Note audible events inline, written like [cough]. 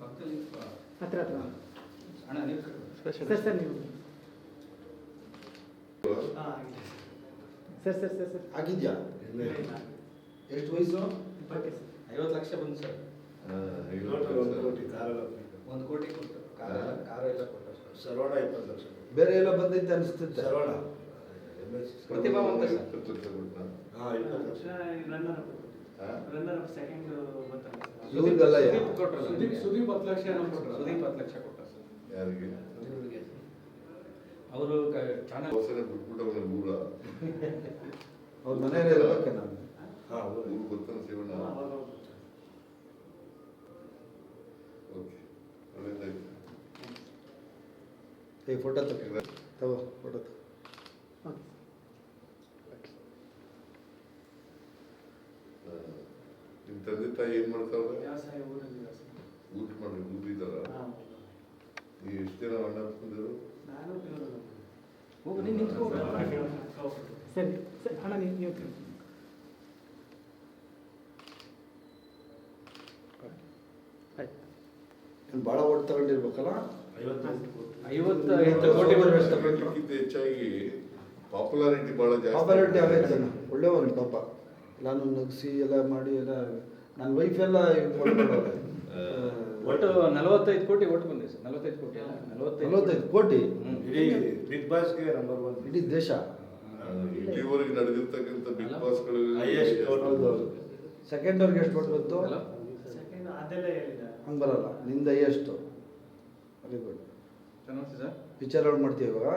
ಪಕ್ಕದಲ್ಲಿ ಹತ್ರ ಹತ್ರ ಅಣ್ಣ ನೀವು ಸರ್ ಸರ್ ನೀವು. Sir sir sir sir. ಆಗಿದ್ಯಾ? ಎಷ್ಟು ವಯಸ್ಸು? ಸರ್. ಐವತ್ತು ಲಕ್ಷ ಬಂತು ಸರ್. ಒಂದು ಕೋಟಿ ಕಾರೆಲ್ಲ ಒಂದು ಕೋಟಿ ಕೊಟ್ಟು ಕಾರ ಕಾರ ಎಲ್ಲ ಕೊಟ್ಟು ಸರ್. ಸರ್ವಣ ಇಪ್ಪತ್ತು ಲಕ್ಷ. ಬೇರೆ ಎಲ್ಲ ಬಂದೈತೆ ಅನ್ಸುತ್ತೆ ಧಾರವಾಡ ಪ್ರತಿಭಾ ಪ್ರತಿಭಾವಂತ ಸರ್. ಇಪ್ಪತ್ತು? ಹಾಂ ಇಪ್ಪತ್ತು ಲಕ್ಷ ರನ್ನರ್ ಸೆಕೆಂಡ್ ಬರ್ತಾರೆ ಇವ್ರಿಗೆಲ್ಲ ಯಾ- ಸುದೀಪ್ ಕೊಟ್ರು ಸುದೀಪ್ ಸುದೀಪ್ ಹತ್ತು ಲಕ್ಷ ಏನೋ ಕೊಟ್ರು ಸುದೀಪ್ ಹತ್ತು ಲಕ್ಷ ಕೊಟ್ಟ ಸರ್. ಯಾರಿಗೆ? ಇವ್ರಿಗೆ ಅವರು ಚಾನಲ್ ಹೊಸನೆ ಬಿಟ್ಬಿಟ್ಟವ್ರೆ ಊರ ಅವ್ರ ಮನೆಯಲ್ಲೇ ಇರ್ಬೇಕೆ ನಾನು ಹಾಂ ಶಿವಣ್ಣ. ಓಕೆ ಒಳ್ಳೇದಾಯ್ತು. ಫೋಟೋ ತಗೋ. ತಗೋ ಫೋಟೋ ತಗೋ ಓಕೆ ಹಾ. ನಿಮ್ ತಂದೆ ತಾಯಿ ಏನ್ ಮಾಡ್ತಾವ್ರೆ? ಊಟ ಮಾಡಿ ಊದಿದಾರ ನೀವು ಎಷ್ಟು ಜನ ಅಣ್ಣ ತಂದಿರು ನಾನು ಹೋಗು ನೀನು ನಿಂತ್ಕೋ. ಸರಿ ಸರಿ ಅಣ್ಣ ನೀವು ನೀವು ಆಯ್ತು ನೀನು ಭಾಳ ಓಟ್ ತಗೊಂಡಿರ್ಬೇಕಲ್ಲ? ಹೆಚ್ಚಾಗಿ ಪಾಪ್ಯುಲಾರಿಟಿ ಬಹಳ ಜಾಸ್ತಿ ಪಾಪ್ಯುಲಾರಿಟಿ ಆಗೈತೆ ಪಾಪ. ನಾನು ನಗಿಸಿ ಎಲ್ಲ ಮಾಡಿ ಎಲ್ಲ ನನ್ನ ವೈಫ್ ಎಲ್ಲ [laughs] ಒಟ್ಟು ನಲವತ್ತೈದು ಕೋಟಿ ಒಟ್ಟು ಬಂದಿದೆ ಸರ್ ನಲವತ್ತೈದು ಕೋಟಿ ಅಲ್ಲ ನಲವತ್ತೈದು ನಲವತ್ತೈದು ಕೋಟಿ. ಇಡೀ ಬಿಗ್ ಬಾಸ್ಗೆ ನಂಬರ್ ಒನ್ ಇಡೀ ದೇಶ? ಇಲ್ಲಿವರೆಗೆ ನಡೆದಿರ್ತಕ್ಕಂಥ ಬಿಗ್ ಬಾಸ್ಗಳು ಸೆಕೆಂಡ್ ಅವ್ರಿಗೆ ಎಷ್ಟು ಕೊಟ್ಟು ಬಂತು? ಅಲ್ಲ? ಸೆಕೆಂಡ್ ಅದೆಲ್ಲ ಹೇಳಿದ. ಹಂಗೆ ಬರಲ್ಲ ನಿಂದ ಎಷ್ಟು ಗುಡ್ ಚೆನ್ನಾಗಿ ಸರ್ ಪಿಕ್ಚರ್ ಔಟ್ ಮಾಡ್ತೀವಿ ಇವಾಗ?